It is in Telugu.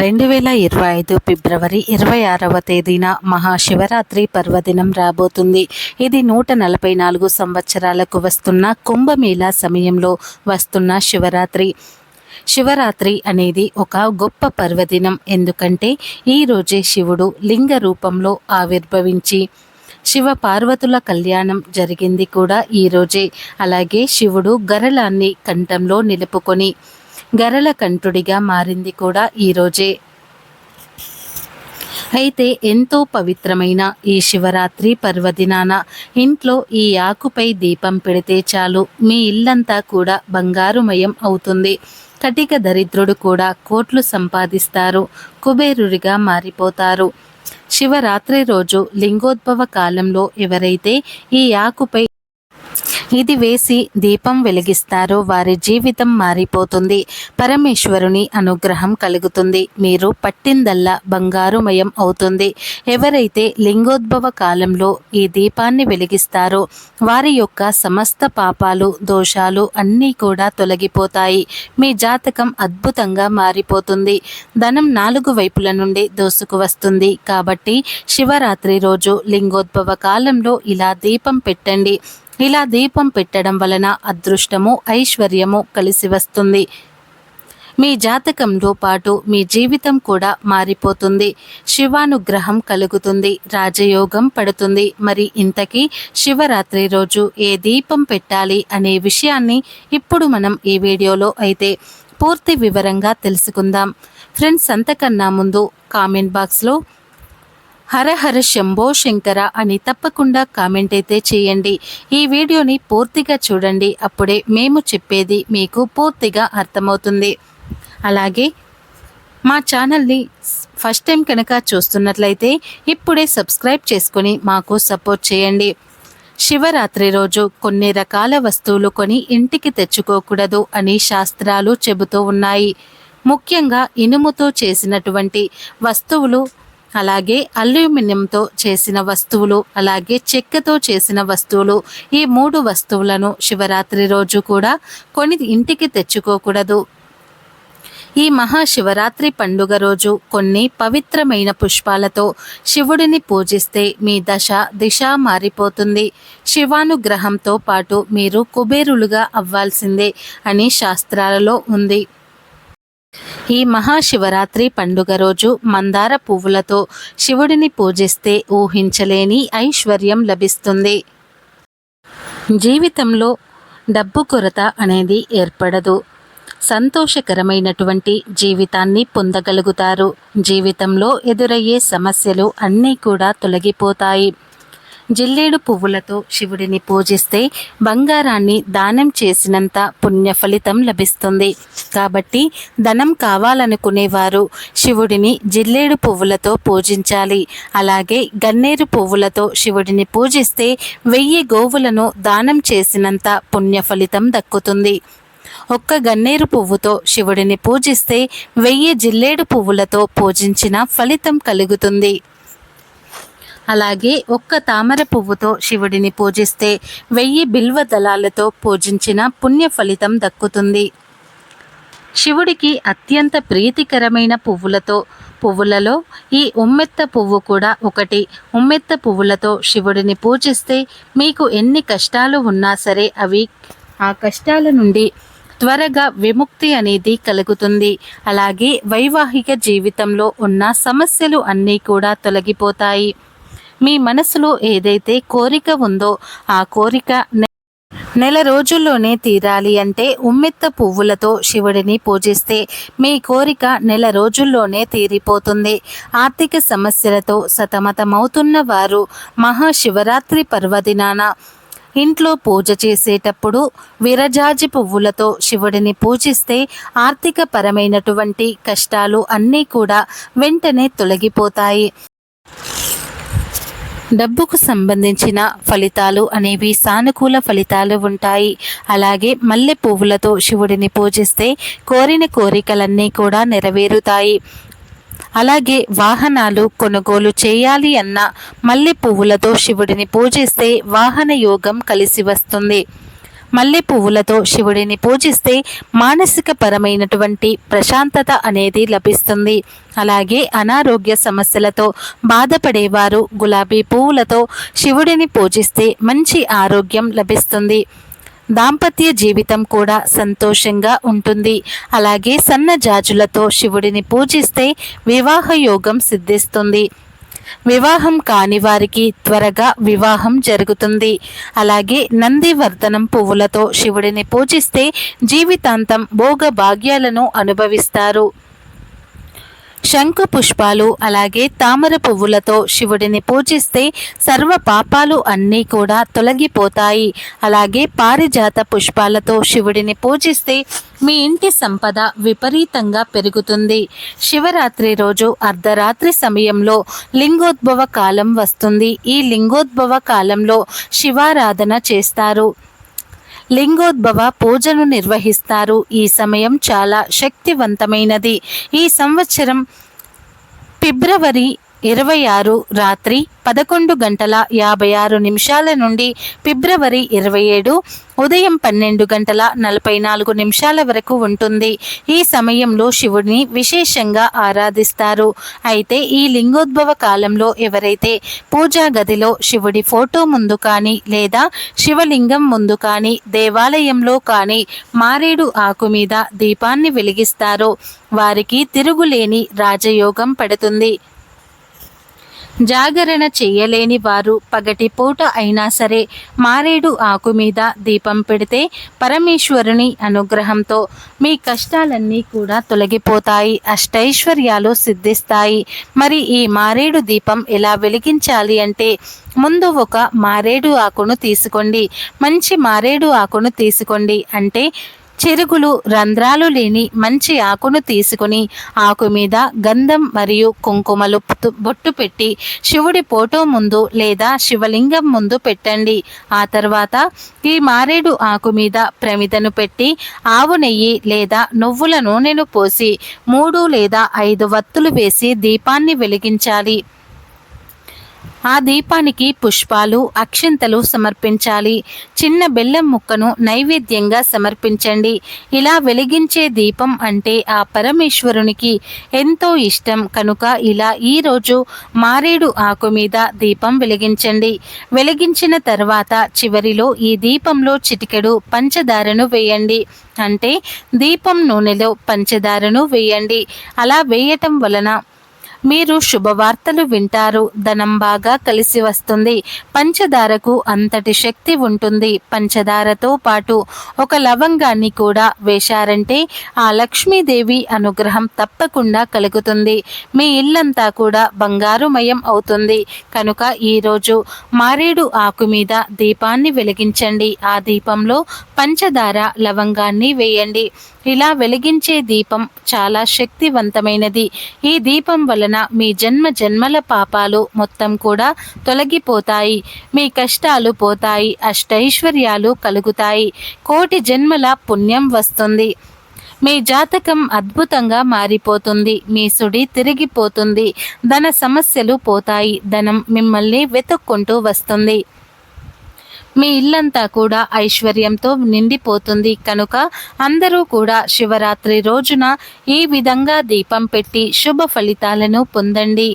రెండు వేల ఇరవై ఐదు ఫిబ్రవరి ఇరవై ఆరవ తేదీన మహాశివరాత్రి పర్వదినం రాబోతుంది. ఇది నూట నలభై నాలుగు సంవత్సరాలకు వస్తున్న కుంభమేళా సమయంలో వస్తున్న శివరాత్రి. శివరాత్రి అనేది ఒక గొప్ప పర్వదినం. ఎందుకంటే ఈరోజే శివుడు లింగ రూపంలో ఆవిర్భవించి శివ పార్వతుల కళ్యాణం జరిగింది కూడా ఈరోజే అలాగే శివుడు గరళాన్ని కంఠంలో నిలుపుకొని గరల కంఠుడిగా మారింది కూడా ఈరోజే అయితే ఎంతో పవిత్రమైన ఈ శివరాత్రి పర్వదినాన ఇంట్లో ఈ ఆకుపై దీపం పెడితే చాలు మీ ఇల్లంతా కూడా బంగారుమయం అవుతుంది. కటిక దరిద్రుడు కూడా కోట్లు సంపాదిస్తారు కుబేరుడిగా మారిపోతారు. శివరాత్రి రోజు లింగోద్భవ కాలంలో ఎవరైతే ఈ ఆకుపై ఇది వేసి దీపం వెలిగిస్తారో వారి జీవితం మారిపోతుంది. పరమేశ్వరుని అనుగ్రహం కలుగుతుంది. మీరు పట్టిందల్లా బంగారుమయం అవుతుంది. ఎవరైతే లింగోద్భవ కాలంలో ఈ దీపాన్ని వెలిగిస్తారో వారి యొక్క సమస్త పాపాలు దోషాలు అన్నీ కూడా తొలగిపోతాయి. మీ జాతకం అద్భుతంగా మారిపోతుంది. ధనం నాలుగు వైపుల నుండి దోసుకు వస్తుంది. కాబట్టి శివరాత్రి రోజు లింగోద్భవ కాలంలో ఇలా దీపం పెట్టండి. ఇలా దీపం పెట్టడం వలన అదృష్టము ఐశ్వర్యము కలిసి వస్తుంది. మీ జాతకంతో పాటు మీ జీవితం కూడా మారిపోతుంది. శివానుగ్రహం కలుగుతుంది. రాజయోగం పడుతుంది. మరి ఇంతకీ శివరాత్రి రోజు ఏ దీపం పెట్టాలి అనే విషయాన్ని ఇప్పుడు మనం ఈ వీడియోలో అయితే పూర్తి వివరంగా తెలుసుకుందాం. ఫ్రెండ్స్ అంతకన్నా ముందు కామెంట్ బాక్స్లో హర హర శంభో శంకర అని తప్పకుండా కామెంట్ అయితే చేయండి. ఈ వీడియోని పూర్తిగా చూడండి. అప్పుడే మేము చెప్పేది మీకు పూర్తిగా అర్థమవుతుంది. అలాగే మా ఛానల్ని ఫస్ట్ టైం కనుక చూస్తున్నట్లయితే ఇప్పుడే సబ్స్క్రైబ్ చేసుకొని మాకు సపోర్ట్ చేయండి. శివరాత్రి రోజు కొన్ని రకాల వస్తువులు కొని ఇంటికి తెచ్చుకోకూడదు అని శాస్త్రాలు చెబుతూ ఉన్నాయి. ముఖ్యంగా ఇనుముతో చేసినటువంటి వస్తువులు అలాగే అల్యూమినియంతో చేసిన వస్తువులు అలాగే చెక్కతో చేసిన వస్తువులు ఈ మూడు వస్తువులను శివరాత్రి రోజు కూడా కొని ఇంటికి తెచ్చుకోకూడదు. ఈ మహాశివరాత్రి పండుగ రోజు కొన్ని పవిత్రమైన పుష్పాలతో శివుడిని పూజిస్తే మీ దశ దిశ మారిపోతుంది. శివానుగ్రహంతో పాటు మీరు కుబేరులుగా అవ్వాల్సిందే అని శాస్త్రాలలో ఉంది. ఈ మహాశివరాత్రి పండుగ రోజు మందార పువ్వులతో శివుడిని పూజిస్తే ఊహించలేని ఐశ్వర్యం లభిస్తుంది. జీవితంలో డబ్బు కొరత అనేది ఏర్పడదు. సంతోషకరమైనటువంటి జీవితాన్ని పొందగలుగుతారు. జీవితంలో ఎదురయ్యే సమస్యలు అన్నీ కూడా తొలగిపోతాయి. జిల్లేడు పువ్వులతో శివుడిని పూజిస్తే బంగారాన్ని దానం చేసినంత పుణ్య ఫలితం లభిస్తుంది. కాబట్టి ధనం కావాలనుకునేవారు శివుడిని జిల్లేడు పువ్వులతో పూజించాలి. అలాగే గన్నేరు పువ్వులతో శివుడిని పూజిస్తే వెయ్యి గోవులను దానం చేసినంత పుణ్య ఫలితం దక్కుతుంది. ఒక్క గన్నేరు పువ్వుతో శివుడిని పూజిస్తే వెయ్యి జిల్లేడు పువ్వులతో పూజించిన ఫలితం కలుగుతుంది. అలాగే ఒక్క తామర పువ్వుతో శివుడిని పూజిస్తే వెయ్యి బిల్వ దళాలతో పూజించిన పుణ్య ఫలితం దక్కుతుంది. శివుడికి అత్యంత ప్రీతికరమైన పువ్వులతో పువ్వులలో ఈ ఉమ్మెత్త పువ్వు కూడా ఒకటి. ఉమ్మెత్త పువ్వులతో శివుడిని పూజిస్తే మీకు ఎన్ని కష్టాలు ఉన్నా సరే అవి ఆ కష్టాల నుండి త్వరగా విముక్తి అనేది కలుగుతుంది. అలాగే వైవాహిక జీవితంలో ఉన్న సమస్యలు అన్నీ కూడా తొలగిపోతాయి. మీ మనసులో ఏదైతే కోరిక ఉందో ఆ కోరిక నెల రోజుల్లోనే తీరాలి అంటే ఉమ్మెత్త పువ్వులతో శివుడిని పూజిస్తే మీ కోరిక నెల రోజుల్లోనే తీరిపోతుంది. ఆర్థిక సమస్యలతో సతమతమవుతున్న వారు మహాశివరాత్రి పర్వదినాన ఇంట్లో పూజ చేసేటప్పుడు విరజాజి పువ్వులతో శివుడిని పూజిస్తే ఆర్థిక పరమైనటువంటి కష్టాలు అన్నీ కూడా వెంటనే తొలగిపోతాయి. డబ్బుకు సంబంధించిన ఫలితాలు అనేవి సానుకూల ఫలితాలు ఉంటాయి. అలాగే మల్లె పువ్వులతో శివుడిని పూజిస్తే కోరిన కోరికలన్నీ కూడా నెరవేరుతాయి. అలాగే వాహనాలు కొనుగోలు చేయాలి అన్న మల్లె పువ్వులతో శివుడిని పూజిస్తే వాహన యోగం కలిసి వస్తుంది. మల్లె పువ్వులతో శివుడిని పూజిస్తే మానసిక పరమైనటువంటి ప్రశాంతత అనేది లభిస్తుంది. అలాగే అనారోగ్య సమస్యలతో బాధపడేవారు గులాబీ పువ్వులతో శివుడిని పూజిస్తే మంచి ఆరోగ్యం లభిస్తుంది. దాంపత్య జీవితం కూడా సంతోషంగా ఉంటుంది. అలాగే సన్నజాజులతో శివుడిని పూజిస్తే వివాహ యోగం సిద్ధిస్తుంది. వివాహం కాని వారికి త్వరగా వివాహం జరుగుతుంది. అలాగే నందివర్ధనం పువ్వులతో శివుడిని పూజిస్తే జీవితాంతం భోగ భాగ్యాలను అనుభవిస్తారు. శంకు పుష్పాలు అలాగే తామర పువ్వులతో శివుడిని పూజిస్తే సర్వ పాపాలు అన్నీ కూడా తొలగిపోతాయి. అలాగే పారిజాత పుష్పాలతో శివుడిని పూజిస్తే మీ ఇంటి సంపద విపరీతంగా పెరుగుతుంది. శివరాత్రి రోజు అర్ధరాత్రి సమయంలో లింగోద్భవ కాలం వస్తుంది. ఈ లింగోద్భవ కాలంలో శివారాధన చేస్తారు. లింగోద్భవ పూజను నిర్వహిస్తారు. ఈ సమయం చాలా శక్తివంతమైనది. ఈ సంవత్సరం ఫిబ్రవరి ఇరవై ఆరు రాత్రి పదకొండు గంటల యాభై ఆరు నిమిషాల నుండి ఫిబ్రవరి ఇరవై ఏడు ఉదయం పన్నెండు గంటల నలభై నాలుగు నిమిషాల వరకు ఉంటుంది. ఈ సమయంలో శివుడిని విశేషంగా ఆరాధిస్తారు. అయితే ఈ లింగోద్భవ కాలంలో ఎవరైతే పూజా గదిలో శివుడి ఫోటో ముందు కానీ లేదా శివలింగం ముందు కానీ దేవాలయంలో కానీ మారేడు ఆకు మీద దీపాన్ని వెలిగిస్తారో వారికి తిరుగులేని రాజయోగం పడుతుంది. జాగరణ చేయలేని వారు పగటి పూట అయినా సరే మారేడు ఆకు మీద దీపం పెడితే పరమేశ్వరుని అనుగ్రహంతో మీ కష్టాలన్నీ కూడా తొలగిపోతాయి అష్టైశ్వర్యాలు సిద్ధిస్తాయి. మరి ఈ మారేడు దీపం ఎలా వెలిగించాలి అంటే ముందు ఒక మారేడు ఆకును తీసుకోండి మంచి మారేడు ఆకును తీసుకోండి అంటే చెరుగులు రంధ్రాలు లేని మంచి ఆకును తీసుకుని ఆకు మీద గంధం మరియు కుంకుమలు బొట్టు పెట్టి శివుడి ఫోటో ముందు లేదా శివలింగం ముందు పెట్టండి. ఆ తర్వాత ఈ మారేడు ఆకు మీద ప్రమిదను పెట్టి ఆవు నెయ్యి లేదా నువ్వుల నూనెను పోసి మూడు లేదా ఐదు వత్తులు వేసి దీపాన్ని వెలిగించాలి. ఆ దీపానికి పుష్పాలు అక్షింతలు సమర్పించాలి. చిన్న బెల్లం ముక్కను నైవేద్యంగా సమర్పించండి. ఇలా వెలిగించే దీపం అంటే ఆ పరమేశ్వరునికి ఎంతో ఇష్టం. కనుక ఇలా ఈరోజు మారేడు ఆకు మీద దీపం వెలిగించండి. వెలిగించిన తర్వాత చివరిలో ఈ దీపంలో చిటికెడు పంచదారను వేయండి. అంటే దీపం నూనెలో పంచదారను వేయండి. అలా వేయటం వలన మీరు శుభవార్తలు వింటారు ధనం బాగా కలిసి వస్తుంది. పంచదారకు అంతటి శక్తి ఉంటుంది. పంచదారతో పాటు ఒక లవంగాన్ని కూడా వేశారంటే ఆ లక్ష్మీదేవి అనుగ్రహం తప్పకుండా కలుగుతుంది. మీ ఇల్లంతా కూడా బంగారుమయం అవుతుంది. కనుక ఈరోజు మారేడు ఆకు మీద దీపాన్ని వెలిగించండి. ఆ దీపంలో పంచదార లవంగాన్ని వేయండి. ఇలా వెలిగించే దీపం చాలా శక్తివంతమైనది. ఈ దీపం వలన మీ జన్మ జన్మల పాపాలు మొత్తం కూడా తొలగిపోతాయి. మీ కష్టాలు పోతాయి అష్టైశ్వర్యాలు కలుగుతాయి. కోటి జన్మల పుణ్యం వస్తుంది. మీ జాతకం అద్భుతంగా మారిపోతుంది. మీ సుడి తిరిగిపోతుంది. ధన సమస్యలు పోతాయి. ధనం మిమ్మల్ని వెతుక్కుంటూ వస్తుంది. మీ ఇల్లంతా కూడా ఐశ్వర్యంతో నిండిపోతుంది. కనుక అందరూ కూడా శివరాత్రి రోజున ఈ విధంగా దీపం పెట్టి శుభ ఫలితాలను పొందండి.